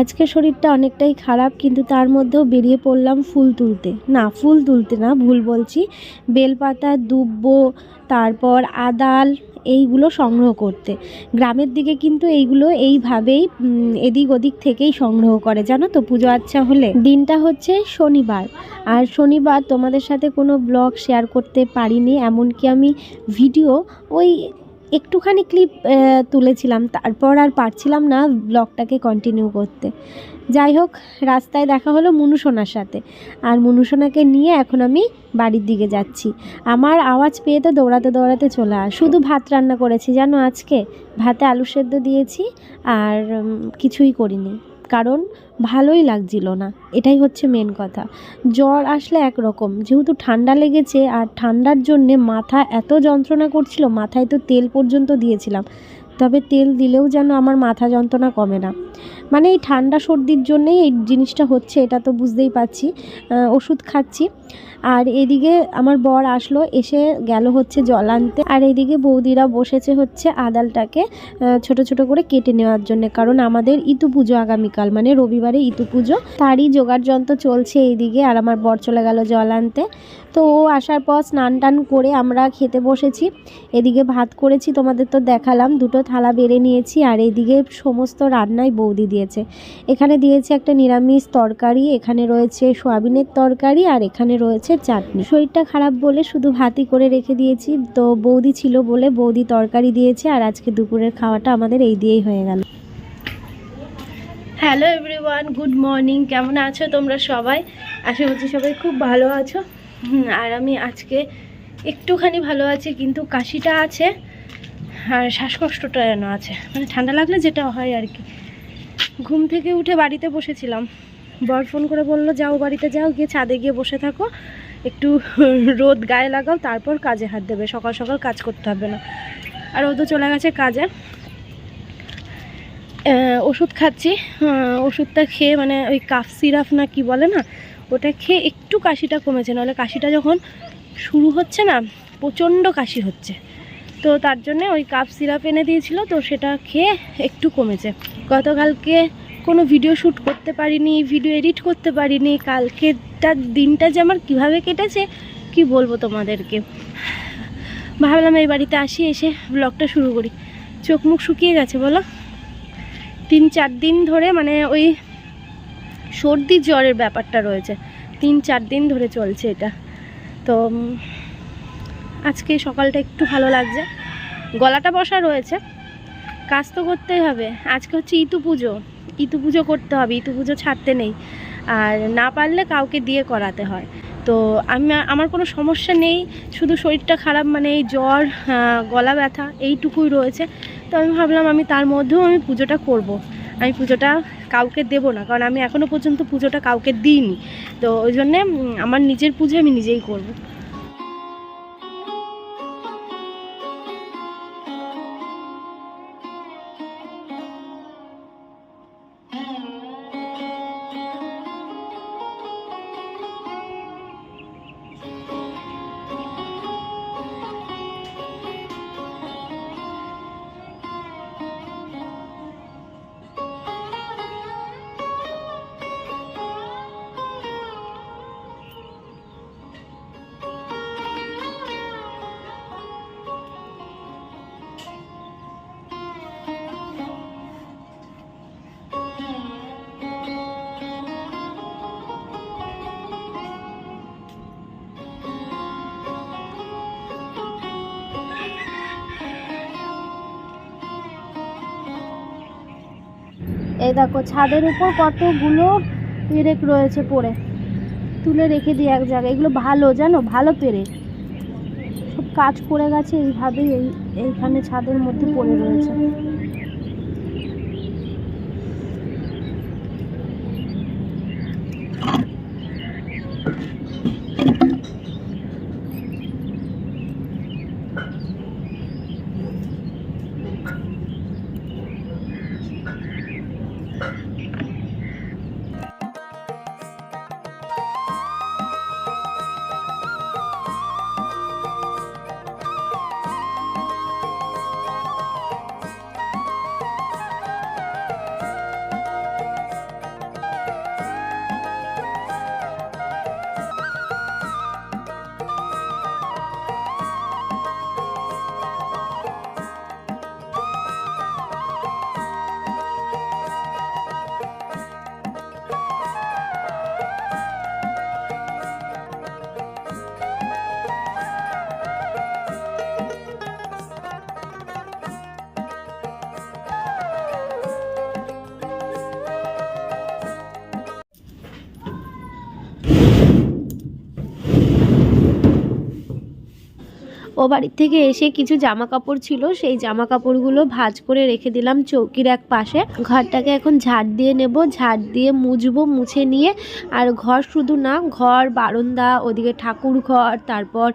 আজকে শরীরটা অনেকটাই খারাপ, কিন্তু তার মধ্যেও বেরিয়ে পড়লাম ফুল তুলতে। না, ফুল তুলতে না, ভুল বলছি। বেলপাতা, দুব্ব, তারপর আদাল, এইগুলো সংগ্রহ করতে। গ্রামের দিকে কিন্তু এইগুলো এইভাবেই এদিক ওদিক থেকেই সংগ্রহ করে, জানো তো, পুজো আচ্ছা হলে। দিনটা হচ্ছে শনিবার। আর শনিবার তোমাদের সাথে কোনো ব্লগ শেয়ার করতে পারিনি, এমনকি আমি ভিডিও ওই একটুখানি ক্লিপ তুলেছিলাম, তারপর আর পারছিলাম না ব্লগটাকে কন্টিনিউ করতে। যাই হোক, রাস্তায় দেখা হলো মুনুসোনার সাথে। আর মুনুসোনাকে নিয়ে এখন আমি বাড়ির দিকে যাচ্ছি। আমার আওয়াজ পেয়ে তো দৌড়াতে দৌড়াতে চলে আস শুধু ভাত রান্না করেছি, জানো আজকে? ভাতে আলু সেদ্ধ দিয়েছি, আর কিছুই করিনি। কারণ ভালোই লাগছিল না। এটাই হচ্ছে মেন কথা। জ্বর আসলে একরকম। যেহেতু ঠান্ডা লেগেছে আর ঠান্ডার জন্যে মাথা এত যন্ত্রণা করছিল, মাথায় তো তেল পর্যন্ত দিয়েছিলাম। তবে তেল দিলেও যেন আমার মাথা যন্ত্রণা কমে না। মানে এই ঠান্ডা সর্দির জন্যেই এই জিনিসটা হচ্ছে, এটা তো বুঝতেই পারছি। ওষুধ খাচ্ছি। আর এদিকে আমার বর আসলো, এসে গেল হচ্ছে জল আনতে। আর এদিকে বৌদিরা বসেছে হচ্ছে আদালটাকে ছোট ছোট করে কেটে নেওয়ার জন্য। কারণ আমাদের ইতু পুজো আগামীকাল মানে রবিবারে ইতু পুজো। তারই জোগাড় যন্ত্র চলছে এইদিকে, আর আমার বর চলে গেল জল আনতে। তো ও আসার পর স্নান টান করে আমরা খেতে বসেছি। এদিকে ভাত করেছি, তোমাদের তো দেখালাম। দুটো থালা বেড়ে নিয়েছি, আর এদিকে সমস্ত রান্নাই বৌদি দিয়েছে। এখানে দিয়েছে একটা নিরামিষ তরকারি, এখানে রয়েছে সোয়াবিনের তরকারি, আর এখানে রয়েছে চাটনি। শরীরটা খারাপ বলে শুধু ভাতই করে রেখে দিয়েছি। তো বৌদি ছিল বলে বৌদি তরকারি দিয়েছে, আর আজকে দুপুরের খাওয়াটা আমাদের এই দিয়েই হয়ে গেল। Hello everyone, good morning. কেমন আছো তোমরা সবাই? আশা করছি সবাই খুব ভালো আছো। আর আমি আজকে একটুখানি ভালো আছি, কিন্তু কাশিটা আছে, আর শ্বাসকষ্টটা যেন আছে। মানে ঠান্ডা লাগলে যেটা হয় আর কি। ঘুম থেকে উঠে বাড়িতে বসেছিলাম। বর ফোন করে বলল, যাও বাড়িতে, যাও, গিয়ে ছাদে গিয়ে বসে থাকো। একটু রোদ গায়ে লাগাও, তারপর কাজে হাত দেবে। সকাল সকাল কাজ করতে হবে না। আর ও তো চলে গেছে কাজে। ওষুধ খাচ্ছি। ওষুধটা খেয়ে মানে ওই কাফ সিরাপ না কি বলে না, ওটা খেয়ে একটু কাশিটা কমেছে। নাহলে কাশিটা যখন শুরু হচ্ছে না, প্রচণ্ড কাশি হচ্ছে। তো তার জন্যে ওই কাপ সিরাপ এনে দিয়েছিল, তো সেটা খেয়ে একটু কমেছে। গতকালকে কোনো ভিডিও শ্যুট করতে পারিনি ভিডিও এডিট করতে পারিনি কালকেরটার দিনটা যে আমার কীভাবে কেটেছে, কি বলব তোমাদেরকে? ভাবলাম এই বাড়িতে আসি, এসে ব্লগটা শুরু করি। চোখ মুখ শুকিয়ে গেছে, বলো? তিন চার দিন ধরে মানে ওই সর্দি জ্বরের ব্যাপারটা রয়েছে। তিন চার দিন ধরে চলছে এটা। তো আজকে সকালটা একটু ভালো লাগছে। গলাটা বসা রয়েছে। কাজ তো করতেই হবে। আজকে হচ্ছে ইতু পুজো। ইতু পুজো করতে হবে। ইতু পুজো ছাড়তে নেই। আর না পারলে কাউকে দিয়ে করাতে হয়। তো আমি, আমার কোনো সমস্যা নেই। শুধু শরীরটা খারাপ মানে এই জ্বর গলা ব্যথা এইটুকুই রয়েছে। তো আমি ভাবলাম আমি তার মধ্যেও আমি পুজোটা করব। আমি পুজোটা কাউকে দেব না। কারণ আমি এখনও পর্যন্ত পুজোটা কাউকে দিইনি। তো ওই জন্যে আমার নিজের পুজো আমি নিজেই করব। এই দেখো, ছাদের উপর কতগুলো পেরেক রয়েছে পড়ে। তুলে রেখে দিই এক জায়গায়। এগুলো ভালো, জানো? ভালো পেরেক। সব কাজ করে গেছে, এইভাবেই এই, এইখানে ছাদের মধ্যে পড়ে রয়েছে। বাড়ির থেকে এসে কিছু জামা কাপড় ছিল, সেই জামা কাপড়গুলো ভাঁজ করে রেখে দিলাম চৌকির এক পাশে ঘরটাকে এখন ঝাড় দিয়ে নেব, ঝাড় দিয়ে মুছবো মুছে নিয়ে, আর ঘর শুধু না, ঘর, বারান্দা, ওদিকে ঠাকুর ঘর, তারপর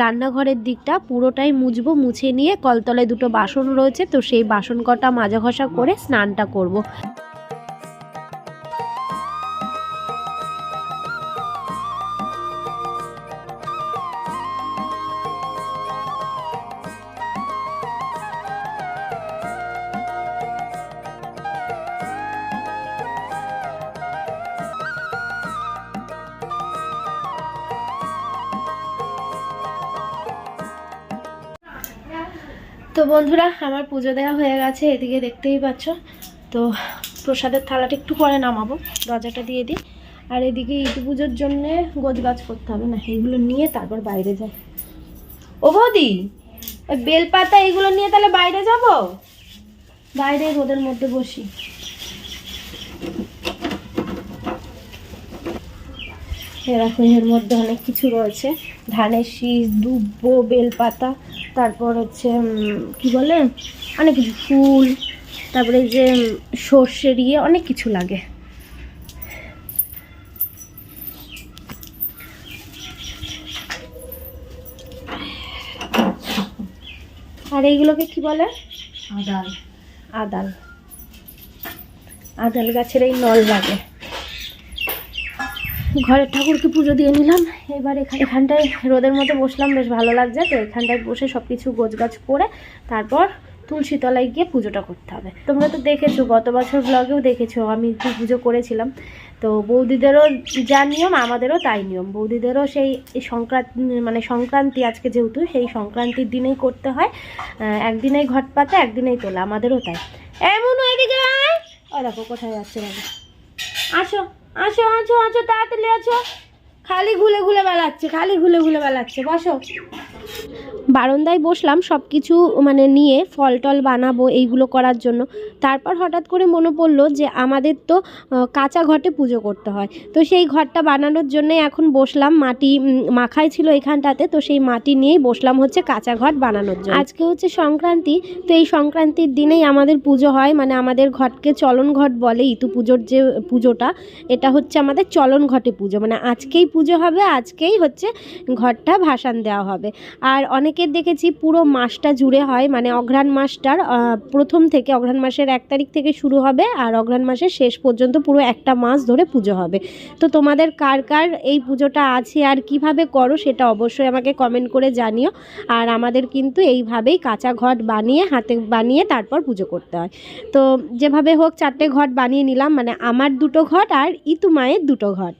রান্নাঘরের দিকটা পুরোটাই মুছবো মুছে নিয়ে, কলতলায় দুটো বাসন রয়েছে, তো সেই বাসন কটা মাজা ঘষা করে স্নানটা করব। বন্ধুরা, আমার পুজো দেওয়া হয়ে গেছে, এদিকে দেখতেই পাচ্ছ। তো প্রসাদের থালাটা একটু পরে নামাবো, দরজাটা দিয়ে দিই। আর এদিকে ইট পুজোর জন্যে গোছ গাছ করতে হবে না এইগুলো নিয়ে তারপর বাইরে যাই। ও বৌদি বেলপাতা এইগুলো নিয়ে তাহলে বাইরে যাব? বাইরে রোদের মধ্যে বসি। এরকম এর মধ্যে অনেক কিছু রয়েছে। ধানের শীষ দুব্ব বেলপাতা তারপর হচ্ছে কি বলে? অনেক কিছু ফুল তারপরে যে সর্ষের ইয়ে অনেক কিছু লাগে। আর এইগুলোকে কি বলে? আদাল। আদাল। আদাল গাছের এই নল লাগে। ঘরের ঠাকুরকে পুজো দিয়ে নিলাম। এবার এখানে এখানটায় রোদের মধ্যে বসলাম, বেশ ভালো লাগছে। তো এখানটায় বসে সব কিছু গোছগাছ করে তারপর তুলসী তলায় গিয়ে পুজোটা করতে হবে। তোমরা তো দেখেছ, গত বছর ব্লগেও দেখেছ, আমি একটু পুজো করেছিলাম। তো বৌদিদেরও যা নিয়ম, আমাদেরও তাই নিয়ম। বৌদিদেরও সেই সংক্রান্তি মানে সংক্রান্তি, আজকে যেহেতু সেই সংক্রান্তির দিনেই করতে হয়। একদিনেই ঘট পাতা, একদিনেই তোলা, আমাদেরও তাই। এমন ও দেখো, কোথায় যাচ্ছে আসো। আসো আসো আসো তাড়াতাড়ি আছো খালি ঘুলে ঘুলে বেড়াচ্ছে খালি ঘুলে ঘুলে বেড়াচ্ছে বসো। বারান্দায় বসলাম সব কিছু মানে নিয়ে ফল টল বানাবো, এইগুলো করার জন্য। তারপর হঠাৎ করে মনে পড়ল যে আমাদের তো কাঁচা ঘটে পুজো করতে হয়। তো সেই ঘরটা বানানোর জন্য এখন বসলাম, মাটি মাখাই ছিল এখানটাতে, তো সেই মাটি নিয়েই বসলাম হচ্ছে কাঁচা ঘট বানানোর জন্য। আজকে হচ্ছে সংক্রান্তি, তো এই সংক্রান্তির দিনেই আমাদের পুজো হয় মানে আমাদের ঘটকে চলন ঘট বলে ইতু পুজোর যে পুজোটা, এটা হচ্ছে আমাদের চলন ঘটে পুজো। মানে আজকেই পুজো হবে, আজকেই হচ্ছে ঘরটা ভাসান দেওয়া হবে। আর অনেকের দেখেছি পুরো মাসটা জুড়ে হয় মানে অঘ্রাণ মাসটার প্রথম থেকে অঘ্রাণ মাসের এক তারিখ থেকে শুরু হবে আর অঘ্রাণ মাসের শেষ পর্যন্ত পুরো একটা মাস ধরে পুজো হবে। তো তোমাদের কার কার এই পুজোটা আছে আর কীভাবে করো সেটা অবশ্যই আমাকে কমেন্ট করে জানিও। আর আমাদের কিন্তু এইভাবেই কাঁচা ঘট বানিয়ে, হাতে বানিয়ে তারপর পুজো করতে হয়। তো যেভাবে হোক চারটে ঘট বানিয়ে নিলাম মানে আমার দুটো ঘট আর ইতু মায়ের দুটো ঘট।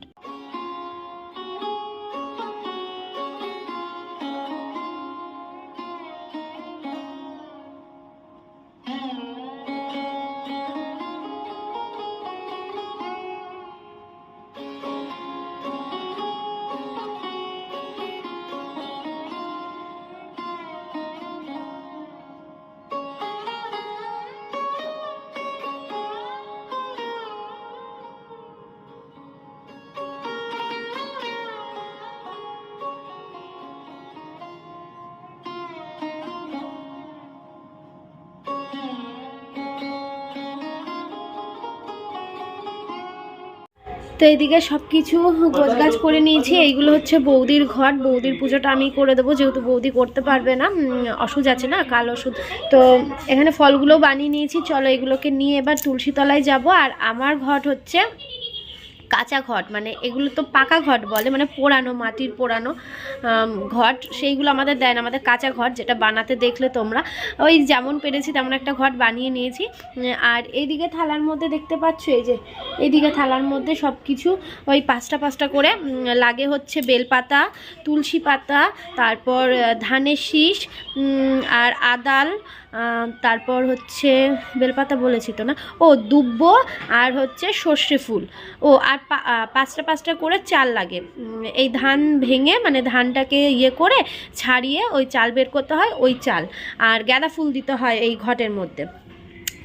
তো এদিকে সব কিছু গোছগাছ করে নিয়েছি। এইগুলো হচ্ছে বৌদির ঘট বৌদির পুজোটা আমি করে দেবো, যেহেতু বৌদি করতে পারবে না। ওষুধ আছে না, কাল ওষুধ। তো এখানে ফলগুলো বানিয়ে নিয়েছি। চলো এগুলোকে নিয়ে এবার তুলসী তলায় যাব। আর আমার ঘট হচ্ছে কাঁচা ঘট। মানে এগুলো তো পাকা ঘট বলে মানে পোড়ানো, মাটির পোড়ানো। ঘট, সেইগুলো আমাদের দেয় না, আমাদের কাঁচা ঘট যেটা বানাতে দেখলে তোমরা। ওই যেমন পেরেছি তেমন একটা ঘট বানিয়ে নিয়েছি। আর এইদিকে থালার মধ্যে দেখতে পাচ্ছ, এই যে, এইদিকে থালার মধ্যে সব কিছু ওই পাঁচটা পাঁচটা করে লাগে হচ্ছে বেলপাতা, তুলসী পাতা, তারপর ধানের শীষ আর আদাল তারপর হচ্ছে বেলপাতা বলেছি তো না? ও, দুব্ব আর হচ্ছে সর্ষে ফুল। ও, আর পাঁচটা পাঁচটা করে চাল লাগে। এই ধান ভেঙে মানে ধানটাকে ইয়ে করে ছাড়িয়ে ওই চাল বের করতে হয় ওই চাল আর গাঁদা ফুল দিতে হয় এই ঘটের মধ্যে।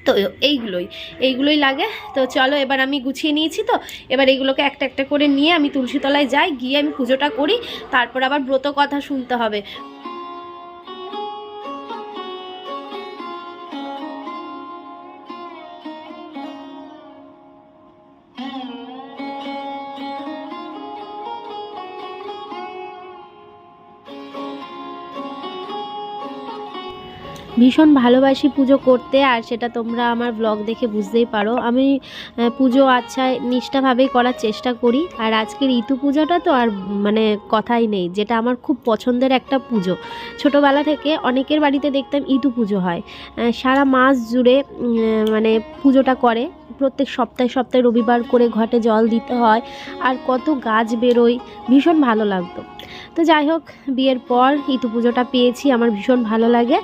তো এইগুলোই এইগুলোই লাগে। তো চলো এবার আমি গুছিয়ে নিয়েছি তো। এবার এইগুলোকে একটা একটা করে নিয়ে আমি তুলসীতলায় যাই, গিয়ে আমি পুজোটা করি, তারপর আবার ব্রত কথা শুনতে হবে। ভীষণ ভালোবাসি পুজো করতে, আর সেটা তোমরা আমার ব্লগ দেখে বুঝতেই পারো। আমি পুজো আচ্ছা নিষ্ঠাভাবেই করার চেষ্টা করি। আর আজকের ঋতু পুজোটা তো আর মানে কথাই নেই। যেটা আমার খুব পছন্দের একটা পুজো। ছোটোবেলা থেকে অনেকের বাড়িতে দেখতাম ইতু পুজো হয়। সারা মাস জুড়ে মানে পুজোটা করে। প্রত্যেক সপ্তাহে সপ্তাহে রবিবার করে ঘটে জল দিতে হয়। আর কত গাছ বেরোয়, ভীষণ ভালো লাগতো। তো যাই হোক, বিয়ের পর ইতু পুজোটা পেয়েছি। আমার ভীষণ ভালো লাগে।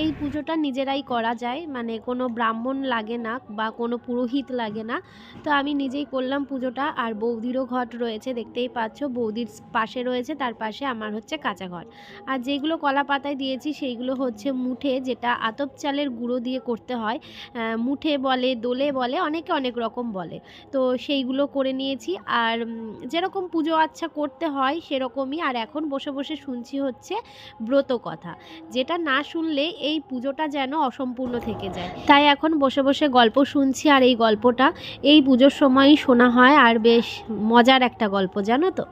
এই পুজোটা নিজেরাই করা যায়। মানে কোনো ব্রাহ্মণ লাগে না বা কোনো পুরোহিত লাগে না। তো আমি নিজেই করলাম পুজোটা। আর বৌদিরও ঘট রয়েছে, দেখতেই পাচ্ছ। বৌদির পাশে রয়েছে, তার পাশে আমার হচ্ছে কাঁচা ঘর। আর যেগুলো কলা পাতায় দিয়েছি, সেইগুলো হচ্ছে মুঠে, যেটা আতপ চালের গুঁড়ো দিয়ে করতে হয়। মুঠে বলে, দোলে বলে, অনেকে অনেক রকম বলে। তো সেইগুলো করে নিয়েছি। আর যেরকম পুজো আচ্ছা করতে হয়, সেরকমই। আর এখন বসে বসে শুনছি হচ্ছে ব্রত কথা যেটা না শুনলে এই পুজোটা যেন অসম্পূর্ণ থেকে যায়। তাই এখন বসে বসে গল্প শুনছি আর এই গল্পটা, এই পুজোর সময়ই শোনা হয় আর বেশ মজার একটা গল্প, জানো তো?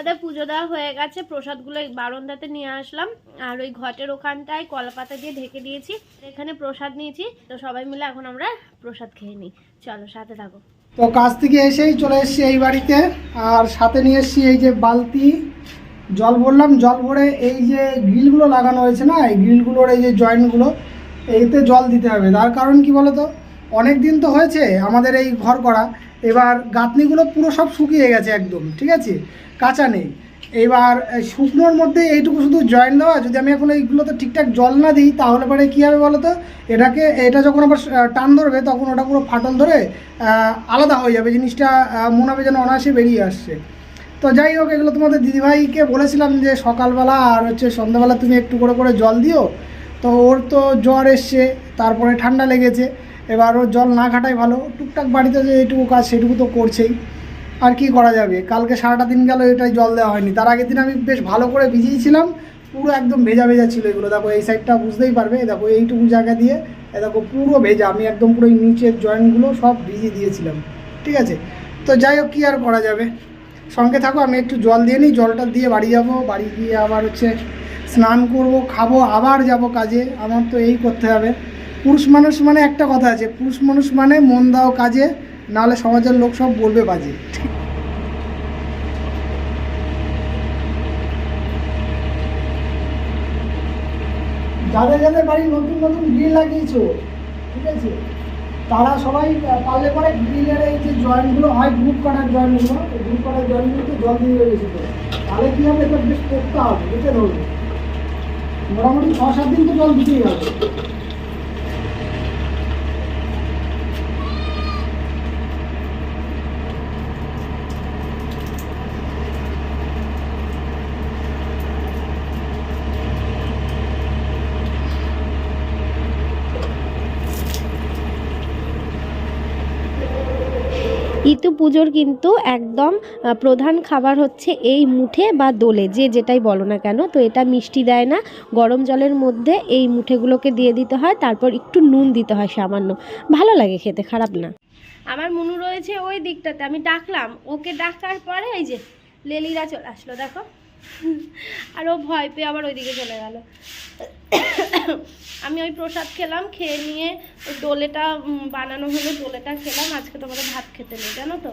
আমাদের পুজো দেওয়া হয়ে গেছে, প্রসাদগুলো বারান্দাতে নিয়ে আসলাম। আর ওই ঘটের ওখানটায় কলা পাতা দিয়ে ঢেকে দিয়েছি। এখানে প্রসাদ নিয়েছি, তো সবাই মিলে এখন আমরা প্রসাদ খেয়ে নিই। চলো, সাথে থাকো। তো কাজ থেকে এসেই চলে এসেছি এই বাড়িতে। আর সাথে নিয়ে এসেছি এই যে বালতি। জল ভরলাম, জল ভরে এই যে গ্রিলগুলো লাগানো হয়েছে না, এই গ্রিলগুলোর এই যে জয়েন্টগুলো, এইতে জল দিতে হবে। তার কারণ কি বলো তো অনেক দিন তো হয়েছে আমাদের এই ঘর করা। এবার গাঁথনিগুলো পুরো সব শুকিয়ে গেছে একদম, ঠিক আছে? কাঁচা নেই। এবার শুকনোর মধ্যে এইটুকু শুধু জয়েন দেওয়া, যদি আমি এখন এইগুলোতে ঠিকঠাক জল না দিই, তাহলে পরে কী হবে বলো তো এটাকে, এটা যখন আবার টান ধরবে, তখন ওটা পুরো ফাটল ধরে আলাদা হয়ে যাবে। জিনিসটা মনে হবে যেন অনায়াসে বেরিয়ে আসছে। তো যাই হোক, এগুলো তোমাদের দিদিভাইকে বলেছিলাম যে সকালবেলা আর হচ্ছে সন্ধ্যাবেলা তুমি একটু করে করে জল দিও। তো ওর তো জ্বর এসছে, তারপরে ঠান্ডা লেগেছে। এবার ওর জল না ঘাটাই ভালো। টুকটাক বাড়িতে যে এইটুকু কাজ সেটুকু তো করছেই। আর কি করা যাবে? কালকে সারাটা দিন গেল, এটাই জল দেওয়া হয়নি। তার আগের দিন আমি বেশ ভালো করে ভিজিয়েছিলাম, পুরো একদম ভেজা ভেজা ছিল এগুলো। দেখো, এই সাইডটা বুঝতেই পারবে। দেখো, এইটুকু জায়গা দিয়ে দেখো, পুরো ভেজা। আমি একদম পুরো নিচের জয়েন্টগুলো সব ভিজিয়ে দিয়েছিলাম। ঠিক আছে? তো যাই হোক, কী আর করা যাবে? সঙ্গে থাকো, আমি একটু জল দিয়ে নিই। জলটা দিয়ে বাড়ি যাব। বাড়ি গিয়ে আবার হচ্ছে স্নান করব, খাব, আবার যাব কাজে। আমার তো এই করতে হবে। পুরুষ মানুষ মানে একটা কথা আছে, পুরুষ মানুষ মানে মন দাও কাজে, নাহলে সমাজের লোক সব বলবে বাজে। যাদের যাদের বাড়ি নতুন নতুন গ্রিল লাগিয়েছো, ঠিক আছে? তারা সবাই পারলে পরে গ্রিলের এই যে জয়েন্টগুলো হয় গ্রুপ করার জয়েন্টগুলো গ্রুপ কাটার জয়েন্টগুলোতে জল দিয়ে করে। তাহলে কী হবে? এটা বেশ করতে হবে, বুঝতে ধরবে মোটামুটি ছ সাত দিন তো জল দিতেই হবে। ইতু পুজোর কিন্তু একদম প্রধান খাবার হচ্ছে এই মুঠে বা দোলে, যে যেটাই বলো না কেন। তো এটা মিষ্টি দেয় না। গরম জলের মধ্যে এই মুঠেগুলোকে দিয়ে দিতে হয়, তারপর একটু নুন দিতে হয় সামান্য। ভালো লাগে খেতে, খারাপ না। আমার মনু রয়েছে ওই দিকটাতে, আমি ডাকলাম। ওকে ডাকার পরে এই যে লেলিরা চলে আসলো, দেখো। আর ও ভয় পেয়ে আবার ওইদিকে চলে গেল। আমি ওই প্রসাদ খেলাম খেয়ে নিয়ে ওই ডোলেটা বানানো হলো ডোলেটা খেলাম আজকে তোমাদের ভাত খেতে নেই জানো তো?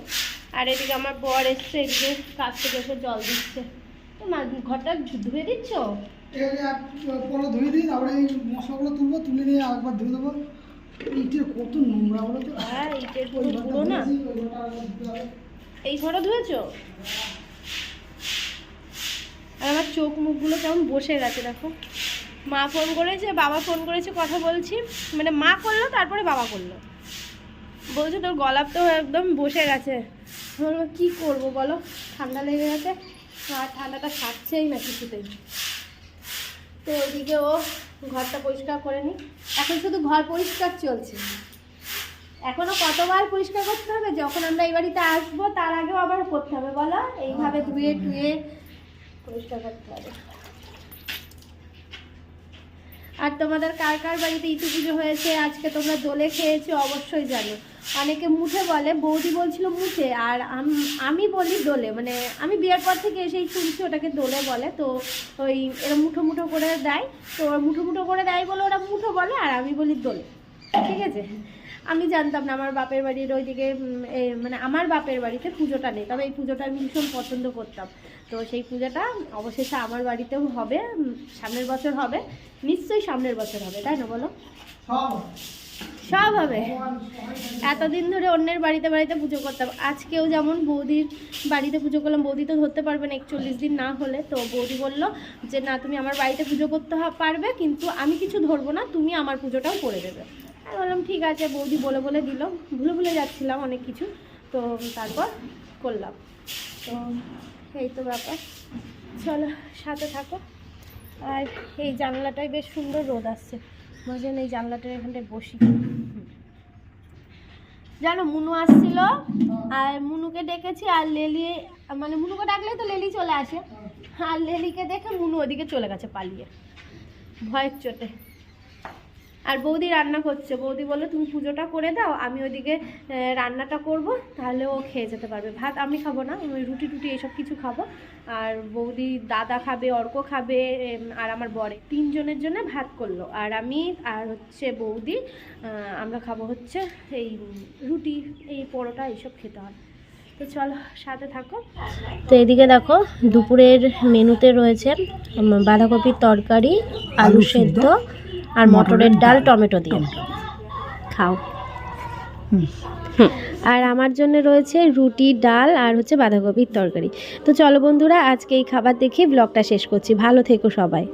আর এদিকে আমার বর এসছে এদিকে কাছ থেকে এসে জল দিচ্ছে। তো ঘরটা ধুয়ে দিচ্ছ? এই ধুয়ে মশলাগুলো তুলবো তুলে নিয়ে একবার ধুয়ে দেবো। ইটের কত নোংরা বলো তো? হ্যাঁ ইটের পুরো না। ধুয়েছি, ধুতে হবে। এই ঘরও ধুয়েছো? আর আমার চোখ মুখগুলো কেমন বসে গেছে দেখো। মা ফোন করেছে বাবা ফোন করেছে কথা বলছি। মানে মা করল তারপরে বাবা করল। বলছে তোর গলাপ তো একদম বসে গেছে। বললাম, কি করব বলো? ঠান্ডা লেগে গেছে। আর ঠান্ডাটা সারছেই না কিছুতেই। তো ওইদিকে ও ঘরটা পরিষ্কার করে নি এখন শুধু ঘর পরিষ্কার চলছে। এখনও কতবার পরিষ্কার করতে হবে? যখন আমরা এই বাড়িতে আসব তার আগেও আবার করতে হবে বলো? এইভাবে ধুয়ে টুয়ে আর তোমাদের কার কার বাড়িতে ইতু পুজো হয়েছে? আজকে তোমরা দোলে খেয়েছো, অবশ্যই জানো। অনেকে মুঠে বলে, বৌদি বলছিল মুঠে, আর আমি বলি দোলে। মানে আমি বিয়ের পর থেকে এসেই শুনছি, ওটাকে দোলে বলে। তো ওই এরা মুঠো মুঠো করে দেয়। তো ওরা মুঠো মুঠো করে দেয় বলে ওরা মুঠো বলে, আর আমি বলি দোলে। ঠিক আছে? আমি জানতাম না আমার বাপের বাড়ির ওইদিকে মানে আমার বাপের বাড়িতে পুজোটা নেই তবে এই পুজোটা আমি ভীষণ পছন্দ করতাম। তো সেই পুজোটা অবশেষে আমার বাড়িতেও হবে সামনের বছর হবে নিশ্চয়ই সামনের বছর হবে তাই না বলো? সব সব হবে। এতদিন ধরে অন্যের বাড়িতে বাড়িতে পুজো করতাম। আজকেও যেমন বৌদির বাড়িতে পুজো করলাম বৌদি তো ধরতে পারবে না একচল্লিশ দিন না হলে। তো বৌদি বলল যে না তুমি আমার বাড়িতে পুজো করতে পারবে কিন্তু আমি কিছু ধরবো না তুমি আমার পুজোটাও করে দেবে। আমি বললাম, ঠিক আছে, বৌদি বলে বলে দিল। ভুলে ভুলে যাচ্ছিলাম অনেক কিছু। তো তারপর করলাম। তো এই তো ব্যাপার। চলো, সাথে থাকো। আর এই জানলাটায় বেশ সুন্দর রোদ আসছে। মাঝে এই জানলাটার এখানটায় বসি। জানো, মুনু আসছিল, আর মুনুকে ডেকেছি, আর লেলি মানে মুনুকে ডাকলে তো লেলি চলে আসে। আর লেলিকে দেখে মুনু ওদিকে চলে গেছে পালিয়ে। ভয়ের চোটে। আর বৌদি রান্না করছে। বৌদি বলল তুমি পুজোটা করে দাও আমি ওইদিকে রান্নাটা করব তাহলে ও খেয়ে যেতে পারবে। ভাত আমি খাব না ওই রুটি টুটি এসব কিছু খাব। আর বৌদি দাদা খাবে অর্ক খাবে আর আমার বরে। তিনজনের জন্য ভাত করল। আর আমি আর হচ্ছে বৌদি আমরা খাব হচ্ছে এই রুটি এই পরোটা এইসব খেতে হয়। তো চলো সাথে থাকো। তো এদিকে দেখো দুপুরের মেনুতে রয়েছে বাঁধাকপির তরকারি আলু সেদ্ধ আর মটরের ডাল টমেটো দিয়ে। খাও। আর আমার জন্য রয়েছে রুটি ডাল আর হচ্ছে বাঁধাকপির তরকারি। তো চলো বন্ধুরা আজকে এই খাবার দেখে ব্লগটা শেষ করছি। ভালো থেকো সবাই।